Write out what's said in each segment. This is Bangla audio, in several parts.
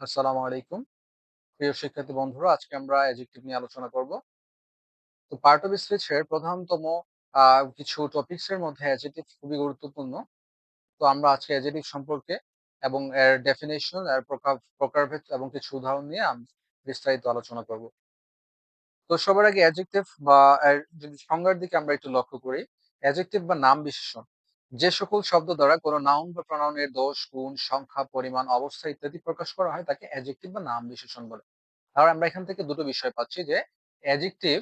আসসালামু আলাইকুম। প্রিয় শিক্ষার্থী বন্ধুরা, আজকে আমরা অ্যাডজেক্টিভ নিয়ে আলোচনা করব। তো পার্ট অফ স্পিচ এর প্রধানতম কিছু টপিকস এর মধ্যে অ্যাডজেক্টিভ খুবই গুরুত্বপূর্ণ। তো আমরা আজকে অ্যাডজেক্টিভ সম্পর্কে এবং এর ডেফিনিশন, এর প্রকারভেদ এবং কিছু উদাহরণ নিয়ে বিস্তারিত আলোচনা করব। তো সবার আগে অ্যাডজেক্টিভ বা যদি সংজ্ঞার দিকে আমরা একটু লক্ষ্য করি, অ্যাডজেক্টিভ বা নাম বিশেষণ যে সকল শব্দ দ্বারা কোনো নাউন বা প্রনাউনের দোষ, গুণ, সংখ্যা, পরিমাণ, অবস্থা ইত্যাদি প্রকাশ করা হয় তাকে অ্যাডজেক্টিভ বা নাম বিশেষণ বলে। তাহলে আমরা এখান থেকে দুটো বিষয় পাচ্ছি যে অ্যাডজেক্টিভ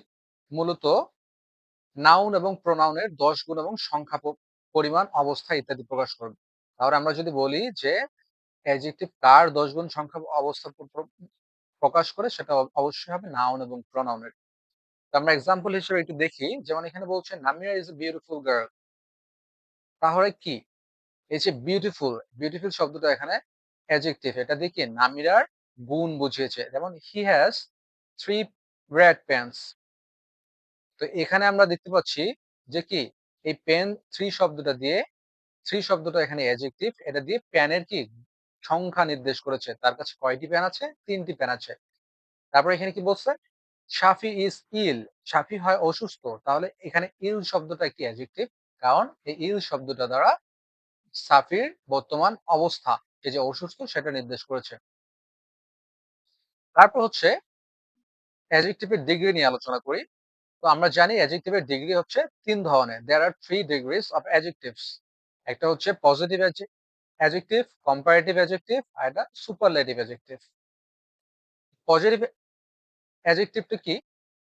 মূলত নাউন এবং প্রোনাউনের দশ গুণ এবং সংখ্যা পরিমাণ অবস্থা ইত্যাদি প্রকাশ করবে। তাহলে আমরা যদি বলি যে অ্যাডজেক্টিভ কার দশ গুণ সংখ্যা অবস্থা প্র- প্র- প্রকাশ করে সেটা অব- অবশ্যই হবে নাউন এবং প্রোনাউনের আমরা এক্সাম্পল হিসেবে একটু দেখি যেমন এখানে বলছে নামিয়া ইজ এ বিউটিফুল গার্ল তাহলে কি? এই যে বিউটিফুল বিউটিফুল শব্দটা এখানে অ্যাডজেক্টিভ এটা কি? নামিরার গুণ বুঝিয়েছে। যেমন he has three red pens তো এখানে আমরা দেখতে পাচ্ছি যে কি? এই পেন থ্রি শব্দটা দিয়ে থ্রি শব্দটা এখানে অ্যাডজেক্টিভ এটা দিয়ে প্যানের কি? সংখ্যা নির্দেশ করেছে। তার কাছে কয়টি প্যান আছে? তিনটি প্যান আছে। তারপর এখানে কি বলছে? শাফি ইজ ইল শাফি হয় অসুস্থ। তাহলে এখানে ইল শব্দটা একটি অ্যাডজেক্টিভ কারণ এই ইল শব্দটা দ্বারা সাফির বর্তমান অবস্থা, এই যে অসুস্থ সেটা নির্দেশ করেছে। তারপর হচ্ছে অ্যাডজেক্টিভের ডিগ্রি নিয়ে আলোচনা করি। তো আমরা জানি অ্যাডজেক্টিভের ডিগ্রি হচ্ছে তিন ধরনের। There are three degrees of adjectives একটা হচ্ছে পজিটিভ অ্যাডজেক্টিভ কম্পারেটিভ অ্যাডজেক্টিভ আর একটা সুপারলেটিভ অ্যাডজেক্টিভ পজিটিভ অ্যাডজেক্টিভটা কি?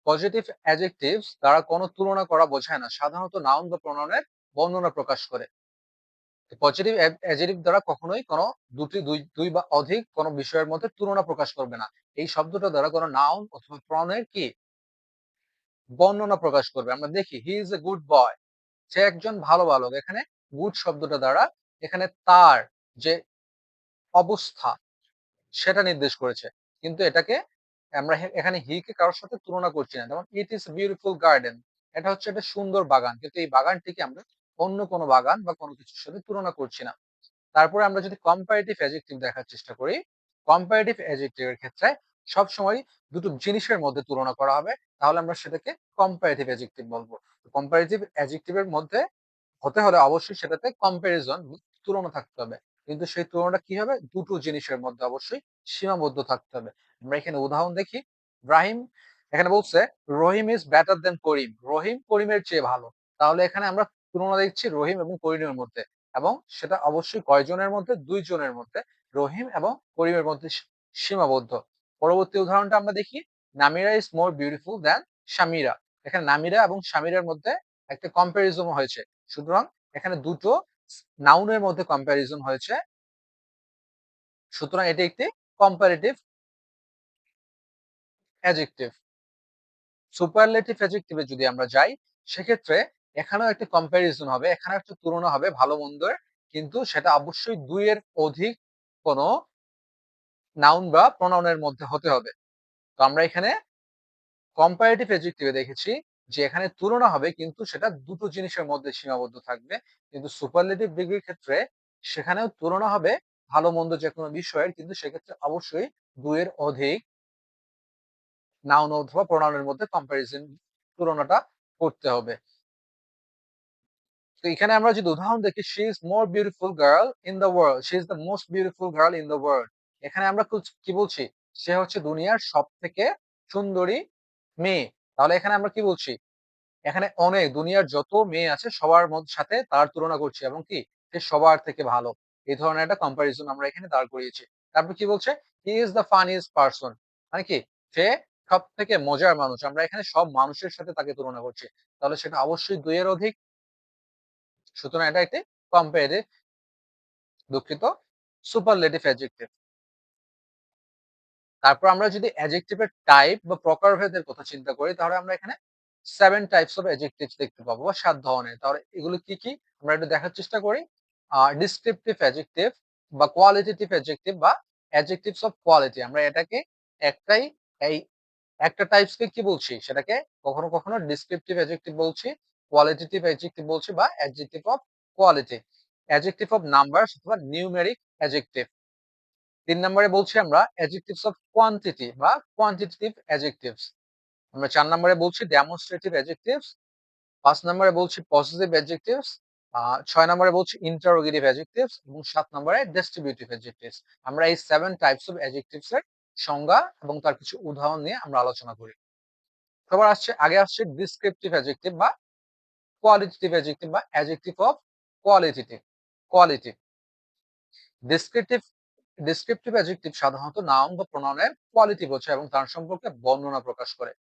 পজিটিভ অ্যাডজেক্টিভস দ্বারা কোনো তুলনা করা বোঝায় না, সাধারণত নাউন বা প্রণয়নের বর্ণনা প্রকাশ করে। পজিটিভ অ্যাডজেক্টিভ দ্বারা কখনোই কোনো দুটি, দুই দুই বা অধিক কোনো বিষয়ের মধ্যে তুলনা প্রকাশ করবে না। এই শব্দটা দ্বারা কোনো নাউন অথবা প্রণয়ের কি? বর্ণনা প্রকাশ করবে। আমরা দেখি he is a good boy সে একজন ভালো বালক। এখানে গুড শব্দটা দ্বারা এখানে তার যে অবস্থা সেটা নির্দেশ করেছে। কিন্তু এটাকে আমরা এখানে হি কে কারোর সাথে তুলনা করছি না। যেমন ইট ইজ বিউটিফুল গার্ডেন এটা হচ্ছে একটা সুন্দর বাগান। কিন্তু এই বাগানটিকে আমরা অন্য কোনো বাগান বা কোনো কিছুর সাথে তুলনা করছি না। তারপরে আমরা যদি কম্পারেটিভ অ্যাডজেক্টিভ দেখার চেষ্টা করি কম্পারেটিভ অ্যাডজেক্টিভের ক্ষেত্রে সবসময় দুটো জিনিসের মধ্যে তুলনা করা হবে। তাহলে আমরা সেটাকে কম্পারেটিভ অ্যাডজেক্টিভ বলব। কম্পারেটিভ অ্যাডজেক্টিভের মধ্যে হতে হলে অবশ্যই সেটাতে কম্পারিজন তুলনা থাকতে হবে। কিন্তু সেই তুলনাটা কি হবে? দুটো জিনিসের মধ্যে অবশ্যই সীমাবদ্ধ থাকতে হবে। আমরা এখানে উদাহরণ দেখি। রাহিম এখানে বলছে, রহিম ইজ বেটার দেন করিম। রহিম করিমের চেয়ে ভালো। তাহলে এখানে আমরা তুলনা দেখছি রহিম এবং করিমের মধ্যে এবং সেটা অবশ্যই কয়জনের মধ্যে? দুই জনের মধ্যে। রহিম এবং করিমের মধ্যে সীমাবদ্ধ। পরবর্তী উদাহরণটা আমরা দেখি, নামিরা ইজ মোর বিউটিফুল দেন শামিরা এখানে নামিরা এবং শামিরার মধ্যে একটা কম্পারিজন হয়েছে। সুতরাং এখানে দুটো নাউনের মধ্যে কম্পারিজন হয়েছে। সুতরাং এটি একটি কম্পারেটিভ অ্যাডজেক্টিভ সুপারলেটিভ অ্যাডজেক্টিভে যদি আমরা যাই, সেক্ষেত্রে এখানেও একটি কম্পারিজন হবে এখানে একটা তুলনা হবে ভালো মন্দের, কিন্তু সেটা অবশ্যই দুইয়ের অধিক কোনো নাউন বা প্রোনাউনের মধ্যে হতে হবে। তো আমরা এখানে কম্পারেটিভ অ্যাডজেক্টিভে দেখেছি যে এখানে তুলনা হবে কিন্তু সেটা দুটো জিনিসের মধ্যে সীমাবদ্ধ থাকবে। কিন্তু সুপারলেটিভ ডিগ্রির ক্ষেত্রে সেখানেও তুলনা হবে ভালো মন্দ যে কোনো বিষয়ের, কিন্তু সেক্ষেত্রে অবশ্যই দুইয়ের অধিক নাউন অথবা প্রোনাউনের মধ্যে কম্পারিজন তুলনাটা করতে হবে। তো এখানে আমরা যদি উদাহরণ দেখি she is more beautiful girl in the world she is the most beautiful girl in the world এখানে আমরা কি বলছি? সে হচ্ছে দুনিয়ার সব থেকে সুন্দরী মেয়ে। তাহলে এখানে আমরা কি বলছি? এখানে অনেক, দুনিয়ার যত মেয়ে আছে সবার সাথে তার তুলনা করছি এবং কি? সে সবার থেকে ভালো। এই ধরনের একটা কম্পারিজন আমরা এখানে দাঁড় করিয়েছি। তারপর কি বলছে? He is the funniest person মানে কি? সে সব থেকে মজার মানুষ। আমরা এখানে সব মানুষের সাথে তাকে তুলনা করছি। তাহলে সেটা অবশ্যই দুইয়ের অধিক। সুতরাং এটা একটি কম্পারেটিভ দুঃখিত সুপার সুপারলেটিভ অ্যাডজেক্টিভ তারপর আমরা যদি অ্যাডজেক্টিভের টাইপ বা প্রকারভেদের কথা চিন্তা করি, তাহলে আমরা এখানে সেভেন টাইপস অফ অ্যাডজেক্টিভস দেখতে পাবো বা সাত ধরনের। তাহলে এগুলো কি কি? আমরা একটু দেখার চেষ্টা করি। ডিসক্রিপটিভ অ্যাডজেক্টিভ বা কোয়ালিটেটিভ অ্যাডজেক্টিভ বা অ্যাডজেক্টিভস অফ কোয়ালিটি আমরা এটাকে একটাই, এই একটা টাইপসকে কি বলছি? সেটাকে কখনো কখনো ডিসক্রিপটিভ অ্যাডজেক্টিভ বলছি কোয়ালিটেটিভ অ্যাডজেক্টিভ বলছি বা adjective of quality adjective of number অথবা নিউমেরিক অ্যাডজেক্টিভ তিন নম্বরে বলছি আমরা অ্যাডজেক্টিভস অফ কোয়ান্টিটি বা কোয়ান্টিটেটিভ অ্যাডজেক্টিভস আমরা চার নম্বরে বলছি ডেমনস্ট্রেটিভ অ্যাডজেক্টিভস পাঁচ নম্বরে বলছি পজিটিভ অ্যাডজেক্টিভস ছয় নম্বরে বলছি ইন্টারোগেটিভ অ্যাডজেক্টিভস এবং সাত নম্বরে ডিস্ট্রিবিউটিভ অ্যাডজেক্টিভস আমরা এই সেভেন টাইপস অফ অ্যাডজেক্টিভস এর সংজ্ঞা এবং তার কিছু উদাহরণ নিয়ে আমরা আলোচনা করি। সবার আসছে, আগে আসছে ডিসক্রিপটিভ অ্যাডজেক্টিভ বা কোয়ালিটেটিভ অ্যাডজেক্টিভ বা adjective of qualitative quality descriptive descriptive adjective সাধারণত নাউন বা প্রোনাউনের কোয়ালিটি বোঝায় এবং তার সম্পর্কে বর্ণনা প্রকাশ করে।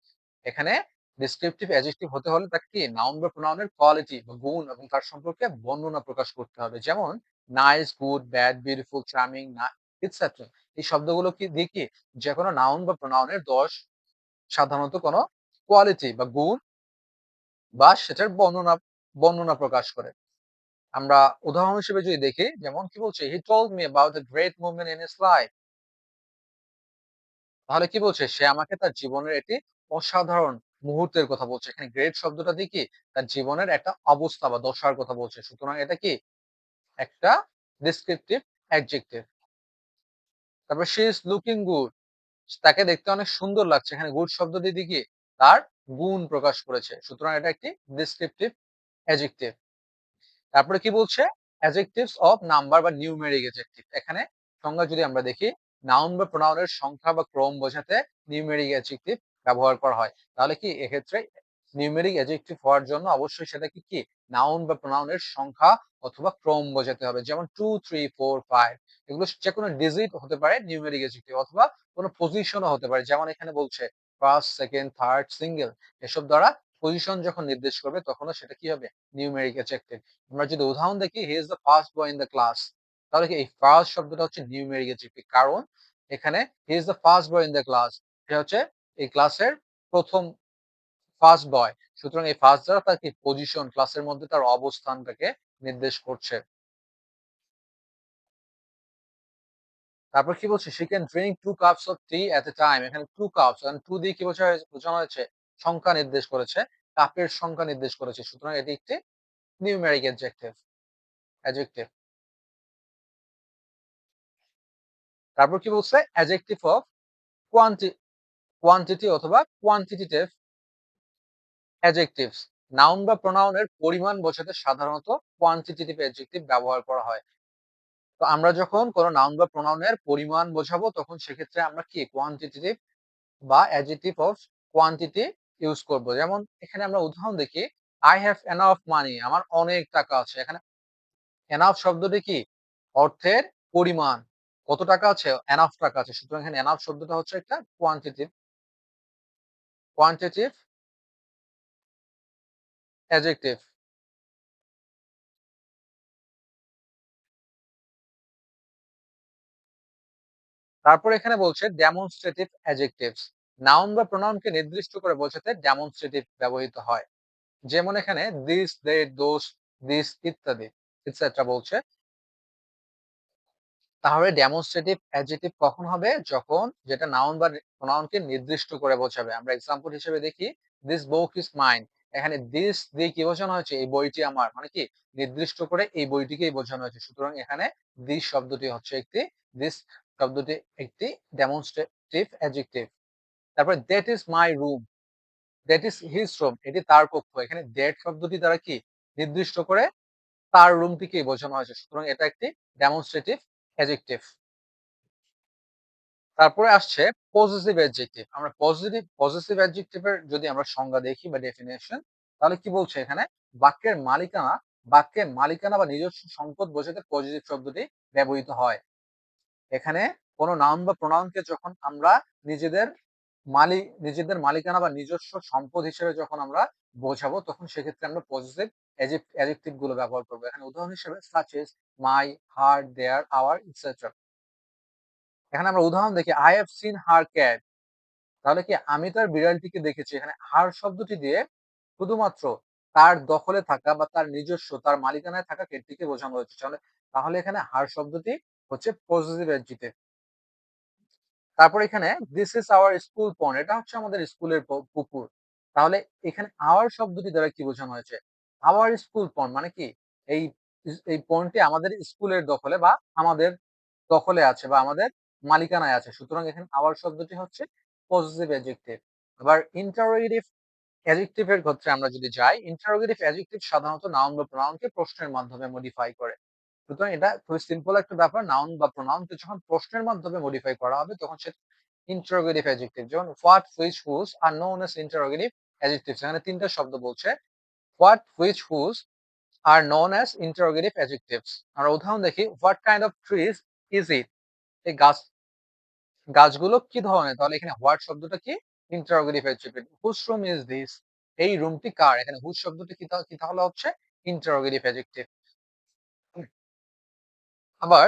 এখানে ডিসক্রিপটিভ অ্যাডজেক্টিভ হতে হলে তাকে কি? নাউন বা প্রোনাউনের কোয়ালিটি বা গুণ এবং তার সম্পর্কে বর্ণনা প্রকাশ করতে হবে। যেমন nice good bad beautiful charming et cetera এই শব্দগুলো কি কি? যে কোনো নাউন বা প্রোনাউনের দোষ সাধারণত কোনো কোয়ালিটি বা গুণ বা সেটার বর্ণনা বর্ণনা প্রকাশ করে। আমরা উদাহরণ হিসেবে যদি দেখি, যেমন কি বলছে he told me about the great movement in his life তাহলে কি বলছে? সে আমাকে তার জীবনের একটি অসাধারণ মুহূর্তের কথা বলছে। এখানে গ্রেট শব্দটা দিয়ে কি? তার জীবনের একটা অবস্থা বা দশার কথা বলছে। সুতরাং এটা কি? একটা ডিসক্রিপটিভ অ্যাডজেক্টিভ তারপর সে ইজ লুকিং গুড তাকে দেখতে অনেক সুন্দর লাগছে। এখানে গুড শব্দ দিয়ে কি? তার গুণ প্রকাশ করেছে। সুতরাং এটা একটি ডিসক্রিপটিভ অ্যাডজেক্টিভ তারপরে কি বলছে? অ্যাডজেক্টিভস অফ নাম্বার বা নিউমেরিক অ্যাডজেক্টিভ এখানে সংজ্ঞা যদি আমরা দেখি নাউন বা প্রোনাউনের সংখ্যা বা ক্রম বোঝাতে নিউমেরিক অ্যাডজেক্টিভ ব্যবহার করা হয়। তাহলে কি এক্ষেত্রে নিউমেরিক অ্যাডজেক্টিভ হওয়ার জন্য অবশ্যই সেটা কি? কি নাউন বা প্রোনাউনের সংখ্যা অথবা ক্রম বোঝাতে হবে। যেমন টু থ্রি ফোর ফাইভ এগুলো যে কোনো ডিজিট হতে পারে নিউমেরিক অ্যাডজেক্টিভ অথবা কোনো পজিশনও হতে পারে। যেমন এখানে বলছে ফার্স্ট সেকেন্ড থার্ড সিঙ্গেল এসব দ্বারা পজিশন যখন নির্দেশ করবে, তখনও সেটা কি হবে? নিউমেরিক অ্যাডজেক্টিভ আমরা যদি উদাহরণ দেখি he is the first boy in the class তাহলে কি এই ফার্স্ট শব্দটা হচ্ছে নিউমেরিক অ্যাডজেক্টিভ কারণ এখানে he is the first boy in the class এটা হচ্ছে এই ক্লাসের প্রথম ফার্স্ট বয় সুতরাং এই ফার্স্ট দ্বারা তার কি পজিশন ক্লাসের মধ্যে তার অবস্থানটাকে নির্দেশ করছে। তারপর কি বলছে? She can drink two cups of tea at a time এখানে টু কাপস টু দিয়ে কি বোঝা বোঝানো হয়েছে সংখ্যা নির্দেশ করেছে, কাপের সংখ্যা নির্দেশ করেছে। সুতরাং এটি একটি নিউমেরিক অ্যাডজেক্টিভ অ্যাডজেক্টিভ তারপর কি বলছে? অ্যাডজেক্টিভ অফ কোয়ান্টি কোয়ান্টিটি অথবা কোয়ান্টিটিটিভ অ্যাডজেক্টিভস নাউন বা প্রোনাউনের পরিমাণ বোঝাতে সাধারণত কোয়ান্টিটিটিভ অ্যাডজেক্টিভ ব্যবহার করা হয়। তো আমরা যখন কোনো নাউন বা প্রোনাউনের পরিমাণ বোঝাবো, তখন সেক্ষেত্রে আমরা কি? কোয়ান্টিটিটিভ বা অ্যাডজেক্টিভ অফ কোয়ান্টিটি ইউজ করব। যেমন এখানে আমরা উদাহরণ দেখি আই হ্যাভ এনাফ মানি আমার অনেক টাকা আছে। এখানে এনাফ শব্দটি কি? অর্থের পরিমাণ। কত টাকা আছে? এনাফ টাকা আছে। সুতরাং এখানে এনাফ শব্দটা হচ্ছে একটা কোয়ান্টিটিভ কোয়ান্টিটিভ অ্যাডজেক্টিভ তারপর এখানে বলছে ডেমনস্ট্রেটিভ অ্যাডজেক্টিভস নাউন বা প্রোনাউনকে নির্দিষ্ট করে বোঝাতে ডেমনস্ট্রেটিভ ব্যবহৃত হয়। যেমন এখানে দিস দে দোষ দিস ইত্যাদি ইটসেট্রা বলছে। তাহলে ডেমনস্ট্রেটিভ অ্যাডজেক্টিভ কখন হবে? যখন যেটা নাউন বা প্রোনাউনকে নির্দিষ্ট করে বোঝাবে। আমরা এক্সাম্পল হিসেবে দেখি দিস বুক ইজ মাইন এখানে দিস দিয়ে কি বোঝানো হয়েছে? এই বইটি আমার। মানে কি? নির্দিষ্ট করে এই বইটিকেই বোঝানো হয়েছে। সুতরাং এখানে দিস শব্দটি হচ্ছে একটি দিস শব্দটি একটি ডেমনস্ট্রেটিভ অ্যাডজেক্টিভ তারপরে that is my room that is his room এটি তার কক্ষ। এখানে দ্যাট শব্দটি দ্বারা কি নির্দিষ্ট করে তার রুমটিকে বোঝানো হয়েছে। সুতরাং এটা একটি ডেমনস্ট্রেটিভ অ্যাডজেক্টিভ তারপরে আসছে পজিটিভ অ্যাডজেক্টিভ আমরা পজিটিভ পজিটিভ অ্যাডজেক্টিভের যদি আমরা সংজ্ঞা দেখি বা ডেফিনেশন তাহলে কি বলছে এখানে? বাক্যের মালিকানা বাক্যের মালিকানা বা নিজস্ব সম্পদ বোঝাতে পজিটিভ শব্দটি ব্যবহৃত হয়। এখানে কোনো নাউন বা প্রোনাউনকে যখন আমরা নিজেদের মালিক নিজেদের মালিকানা বা নিজস্ব সম্পদ হিসেবে যখন আমরা বোঝাবো, তখন সেক্ষেত্রে আমরা পজিটিভ অ্যাডজেক্টিভগুলো ব্যবহার করব। এখানে উদাহরণ হিসেবে such is my heart their our et cetera এখানে আমরা উদাহরণ দেখি I have seen her cat তাহলে কি আমি তার বিড়ালটিকে দেখেছি? এখানে হার শব্দটি দিয়ে শুধুমাত্র তার দখলে থাকা বা তার নিজস্ব, তার মালিকানায় থাকা কেটটিকে বোঝানো হয়েছে। তাহলে এখানে হার শব্দটি হচ্ছে পজিটিভ অ্যাডজেক্টিভ তারপর এখানে this is our school pond এটা হচ্ছে আমাদের স্কুলের পুকুর। তাহলে এখানে আওয়ার শব্দটি দ্বারা কি বোঝানো হয়েছে? আওয়ার স্কুল পন্ড মানে কি? এই এই পন্ডটি আমাদের স্কুলের দখলে বা আমাদের দখলে আছে বা আমাদের মালিকানায় আছে। সুতরাং এখানে আওয়ার শব্দটি হচ্ছে পজিটিভ অ্যাডজেক্টিভ আবার ইন্টারোগেটিভ অ্যাডজেক্টিভ এর ক্ষেত্রে আমরা যদি যাই ইন্টারোগেটিভ অ্যাডজেক্টিভ সাধারণত নাউন বা প্রোনাউনকে প্রশ্নের মাধ্যমে মডিফাই করে। সুতরাং এটা খুবই সিম্পল একটা ব্যাপার নাউন বা প্রোনাউনকে যখন প্রশ্নের মাধ্যমে মডিফাই করা হবে, তখন সেটা ইন্টারোগেটিভ অ্যাডজেক্টিভ যেমন what which whose are known as interrogative adjective এখানে তিনটা শব্দ বলছে। What which whose are known as interrogative adjectives আমরা উদাহরণ দেখি what kind of trees is it এই গাছ, গাছগুলো কি ধরনের? তাহলে এখানে হোয়াট শব্দটা কি? Interrogative adjective whose room is this এই রুমটি কার? এখানে হুজ শব্দটি কি তাহলে হচ্ছে? ইন্টারোগেটিভ অ্যাডজেক্টিভ আবার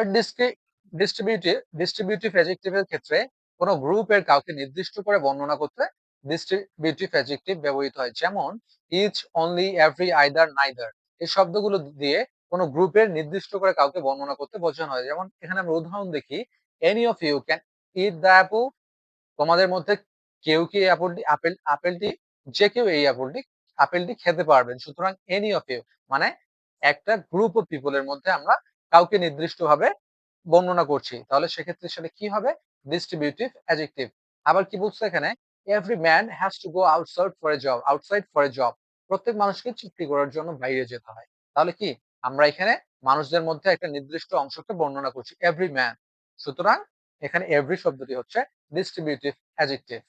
ডিস্ট্রিবিউটিভ ডিস্ট্রিবিউটিভ অ্যাডজেক্টিভের ক্ষেত্রে কোনো গ্রুপের কাউকে নির্দিষ্ট করে বর্ণনা করতে ডিস্ট্রিবিউটিভ অ্যাডজেক্টিভ ব্যবহৃত হয়। যেমন each only every either neither এই শব্দগুলো দিয়ে কোনো গ্রুপের নির্দিষ্ট করে কাউকে বর্ণনা করতে বোঝানো হয়। যেমন, এখানে আমরা উদাহরণ দেখি any of you can eat the apple তোমাদের মধ্যে কেউ কি এই আপেলটি আপেল, আপেলটি, যে কেউ এই আপেলটি আপেলটি খেতে পারবেন। সুতরাং এনি অফ ইউ মানে একটা গ্রুপ অফ পিপলের মধ্যে আমরা কাউকে নির্দিষ্টভাবে বর্ণনা করছি, তাহলে সেক্ষেত্রে সেটা কি হবে? ডিস্ট্রিবিউটিভ অ্যাডজেক্টিভ আবার কি বলছে এখানে? Every man has to go outside for a job outside for a job প্রত্যেক মানুষকে চুক্তি করার জন্য বাইরে যেতে হয়। তাহলে কি? আমরা এখানে মানুষদের মধ্যে একটা নির্দিষ্ট অংশকে বর্ণনা করছি এভরি ম্যান সুতরাং এখানে এভরি শব্দটি হচ্ছে ডিস্ট্রিবিউটিভ অ্যাডজেক্টিভ